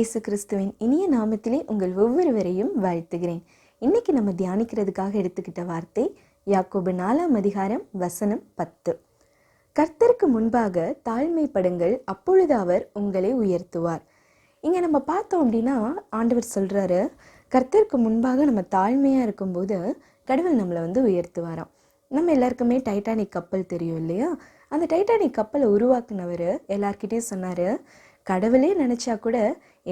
இயேசு கிறிஸ்துவின் இனிய நாமத்திலே உங்கள் ஒவ்வொருவரையும் வாழ்த்துகிறேன். இன்னைக்கு நம்ம தியானிக்கிறதுக்காக எடுத்துக்கிட்ட வார்த்தை யாக்கோபு நாலாம் அதிகாரம் வசனம் பத்து. கர்த்தருக்கு முன்பாக தாழ்மைப்படுங்கள் அப்பொழுது அவர் உங்களை உயர்த்துவார். இங்கே நம்ம பார்த்தோம் அப்படின்னா ஆண்டவர் சொல்கிறாரு கர்த்தருக்கு முன்பாக நம்ம தாழ்மையாக இருக்கும்போது கடவுள் நம்மளை வந்து உயர்த்துவாராம். நம்ம எல்லாருக்குமே டைட்டானிக் கப்பல் தெரியும் இல்லையா? அந்த டைட்டானிக் கப்பலை உருவாக்குனவர் எல்லார்கிட்டயும் சொன்னார் கடவுளே நினச்சா கூட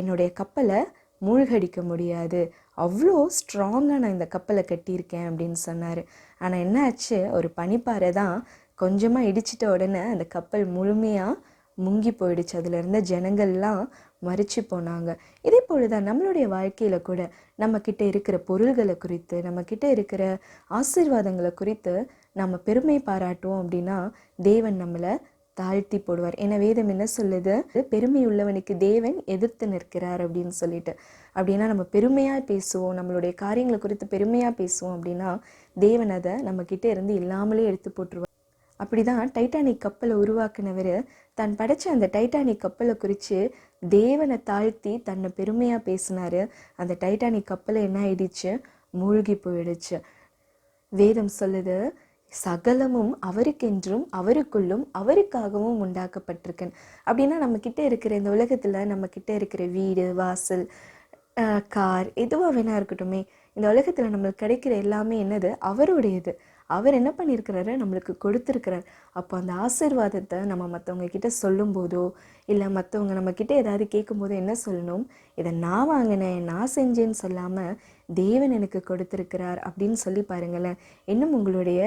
என்னுடைய கப்பலை மூழ்கடிக்க முடியாது. அவ்வளோ ஸ்ட்ராங்காக நான் இந்த கப்பலை கட்டியிருக்கேன் அப்படின்னு சொன்னார். ஆனால் என்ன ஆச்சு ஒரு பனிப்பாறை தான் கொஞ்சமாக இடிச்சிட்ட உடனே அந்த கப்பல் முழுமையாக முங்கி போயிடுச்சு. அதில் இருந்த ஜனங்கள்லாம் மறிச்சு போனாங்க. இதே போல தான் நம்மளுடைய வாழ்க்கையில் கூட நம்மக்கிட்ட இருக்கிற பொருள்களை குறித்து நம்மக்கிட்ட இருக்கிற ஆசீர்வாதங்களை குறித்து நம்ம பெருமை பாராட்டுவோம் அப்படின்னா தேவன் நம்மளை தாழ்த்தி போடுவார். ஏன்னா வேதம் என்ன சொல்லுது? பெருமை உள்ளவனுக்கு தேவன் எதிர்த்து நிற்கிறார் அப்படின்னு சொல்லிட்டு. அப்படின்னா நம்ம பெருமையாக பேசுவோம் நம்மளுடைய காரியங்களை குறித்து பெருமையாக பேசுவோம் அப்படின்னா தேவன் அதை நம்ம கிட்டே இருந்து இல்லாமலே எடுத்து போட்டுருவார். அப்படிதான் டைட்டானிக் கப்பலை உருவாக்குனவர் தான் படைச்ச அந்த டைட்டானிக் கப்பலை குறித்து தேவனை தாழ்த்தி தன்னை பெருமையாக பேசினாரு. அந்த டைட்டானிக் கப்பலை என்ன ஆயிடுச்சு? மூழ்கி போயிடுச்சு. வேதம் சொல்லுது சகலமும் அவருக்கென்றும் அவருக்குள்ளும் அவருக்காகவும் உண்டாக்கப்பட்டிருக்கேன். அப்படின்னா நம்ம கிட்ட இருக்கிற இந்த உலகத்துல நம்ம கிட்ட இருக்கிற வீடு வாசல் கார் எதுவாக வேணா இருக்கட்டுமே இந்த உலகத்துல நம்மளுக்கு கிடைக்கிற எல்லாமே என்னது? அவருடையது. அவர் என்ன பண்ணியிருக்கிறாரு? நம்மளுக்கு கொடுத்துருக்கிறார். அப்போ அந்த ஆசீர்வாதத்தை நம்ம மற்றவங்க கிட்ட சொல்லும்போதோ இல்லை மற்றவங்க நம்ம கிட்ட ஏதாவது கேட்கும்போதோ என்ன சொல்லணும்? இதை நான் வாங்கினேன் நான் செஞ்சேன்னு சொல்லாமல் தேவன் எனக்கு கொடுத்துருக்கிறார் அப்படின்னு சொல்லி பாருங்களேன். இன்னும் உங்களுடைய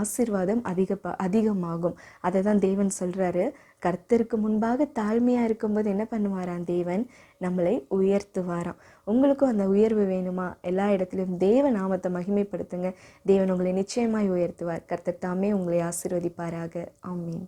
ஆசீர்வாதம் அதிக அதிகமாகும். அதை தான் தேவன் சொல்கிறாரு கர்த்தருக்கு முன்பாக தாழ்மையாக இருக்கும்போது என்ன பண்ணுவாராம் தேவன்? நம்மளை உயர்த்துவாராம். உங்களுக்கும் அந்த உயர்வு வேணுமா? எல்லா இடத்துலையும் தேவ நாமத்தை மகிமைப்படுத்துங்க. தேவன் உங்களை நிச்சயமாய் உயர்த்துவார். கர்த்தர் தாமே உங்களை ஆசிர்வதிப்பாராக. ஆமீன்.